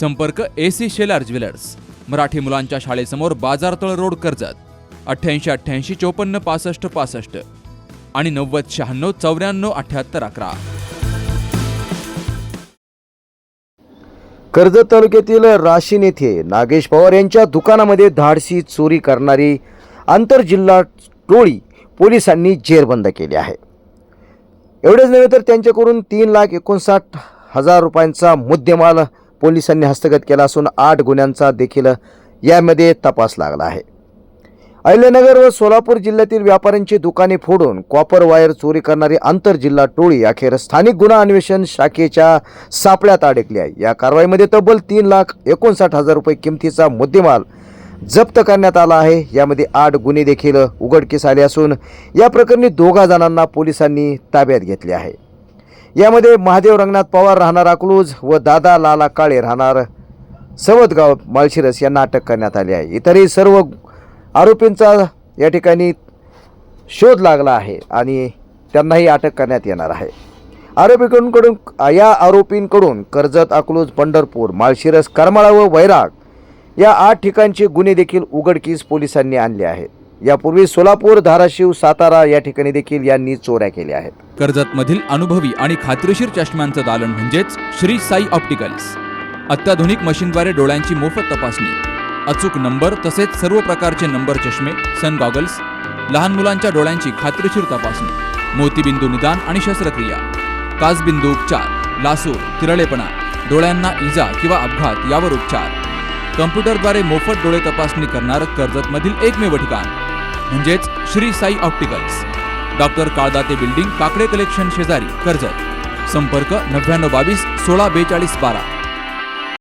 संपर्क A C Shelar jewellers Marathi मुलांच्या शाळेसमोर बाजारतळ रोड कर्जत. अठ्ठ्याऐंशी अठ्ठ्याऐंशी चोपन्न पासष्ट पासष्ट. आणि नव्वद शहाण्णव चौऱ्याण्णव अठ्ठ्याहत्तर अकरा. कर्जत तालुक्यातील राशीन येथे नागेश पवार यांच्या दुकानामध्ये धाडसी चोरी करणारी आंतरजिल्हा टोळी पोलिसांनी जेरबंद केली आहे. एवढेच नव्हे तर त्यांच्याकडून तीन लाख एकोणसाठ हजार रुपयांचा मुद्देमाल पोलिसांनी हस्तगत केला असून आठ गुन्ह्यांचा देखील यामध्ये तपास लागला आहे. अहिल्यानगर व सोलापूर जिल्ह्यातील व्यापाऱ्यांची दुकाने फोडून कॉपर वायर चोरी करणारी आंतरजिल्हा टोळी अखेर स्थानिक गुन्हा अन्वेषण शाखेच्या सापळ्यात अडकली आहे. या कारवाईमध्ये तब्बल तीन लाख एकोणसाठ हजार रुपये किमतीचा मुद्देमाल जप्त करण्यात आला आहे. यामध्ये आठ गुन्हे देखील उघडकीस आले असून या प्रकरणी दोघा जणांना पोलिसांनी ताब्यात घेतले आहे. यामध्ये महादेव रंगनाथ पवार राहणार अकलूज व दादा लाला काळे राहणार. सवदगाव माळशिरस यांना अटक करण्यात आली आहे. इतरही सर्व आरोपींचा या ठिकाणी शोध लागला आहे आणि त्यांनाही अटक करण्यात येणार आहे. आरोपीकडून या आरोपींकडून कर्जत अकलूज पंढरपूर माळशिरस करमाळा व वैराग या आठ ठिकाणचे गुन्हे देखील उघडकीस पोलिसांनी आणले आहेत. यापूर्वी सोलापूर धाराशिव सातारा या ठिकाणी देखील यांनी चोऱ्या केल्या आहेत. कर्जतमधील अनुभवी आणि खात्रीशीर चष्म्यांचं दालन म्हणजेच श्री साई ऑप्टिकल्स. अत्याधुनिक मशीनद्वारे डोळ्यांची मोफत तपासणी. अचूक नंबर तसेच सर्व प्रकारचे नंबर चष्मे सन गॉगल्स लहान मुलांच्या डोळ्यांची खात्रीशीर तपासणी मोतीबिंदू निदान आणि शस्त्रक्रिया काचबिंदू उपचार लासूर तिरळेपणा डोळ्यांना इजा किंवा अपघात यावर उपचार. कम्प्युटरद्वारे मोफत डोळे तपासणी करणारं कर्जतमधील एकमेव ठिकाण. म्हणजेच Shri Sai opticals. Doctor Kaldate building Kakade collection शेजारी कर्जत. संपर्क नव्याण्णव बावीस सोळा बेचाळीस बारा.